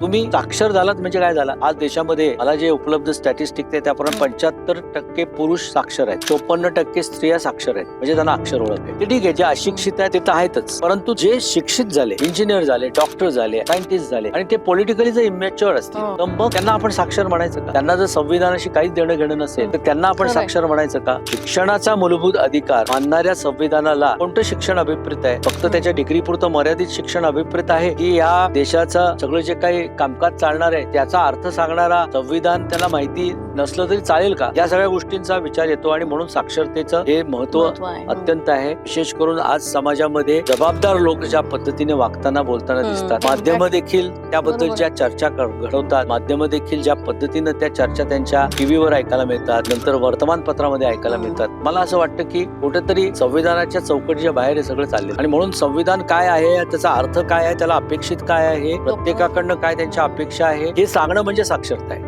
तुम्ही साक्षर झालात म्हणजे काय झाला? आज देशामध्ये मला जे उपलब्ध स्टॅटिस्टिक आहे त्याप्रमाणे पंच्याहत्तर टक्के पुरुष साक्षर आहेत. चोपन्न टक्के स्त्रिया साक्षर आहेत. म्हणजे त्यांना अक्षर ओळख आहे. ते ठीक आहे जे अशिक्षित आहेत ते तर आहेतच. परंतु जे शिक्षित झाले इंजिनियर झाले डॉक्टर झाले सायंटिस्ट झाले आणि ते पॉलिटिकली जर इमॅच्युअर असतील हो. तर मग त्यांना आपण साक्षर म्हणायचं का? त्यांना जर संविधानाशी काहीच देणं घेणं नसेल तर त्यांना आपण. साक्षर म्हणायचं का? शिक्षणाचा मूलभूत अधिकार मानणाऱ्या संविधानाला कोणतं शिक्षण अभिप्रेत आहे? फक्त त्याच्या डिग्री पुरतं मर्यादित शिक्षण अभिप्रेत आहे? की या देशाचं सगळं जे काही कामकाज चालणार आहे त्याचा अर्थ सांगणारा संविधान त्याला माहिती नसलं तरी चालेल का या सगळ्या गोष्टींचा विचार येतो आणि म्हणून साक्षरतेचं हे महत्त्व. हं. अत्यंत आहे विशेष करून आज समाजामध्ये जबाबदार लोक ज्या पद्धतीने वागताना बोलताना. दिसतात माध्यम देखील त्याबद्दल ज्या चर्चा घडवतात माध्यम देखील ज्या पद्धतीनं त्या चर्चा त्यांच्या टीव्हीवर ऐकायला मिळतात नंतर वर्तमानपत्रामध्ये ऐकायला हम्म. मिळतात मला असं वाटतं की कुठेतरी संविधानाच्या चौकटीच्या बाहेर हे सगळं चालले आणि म्हणून संविधान काय आहे त्याचा अर्थ काय आहे त्याला अपेक्षित काय आहे प्रत्येकाकडनं काय त्यांच्या अपेक्षा आहे. हे सांगणं म्हणजे साक्षरता आहे.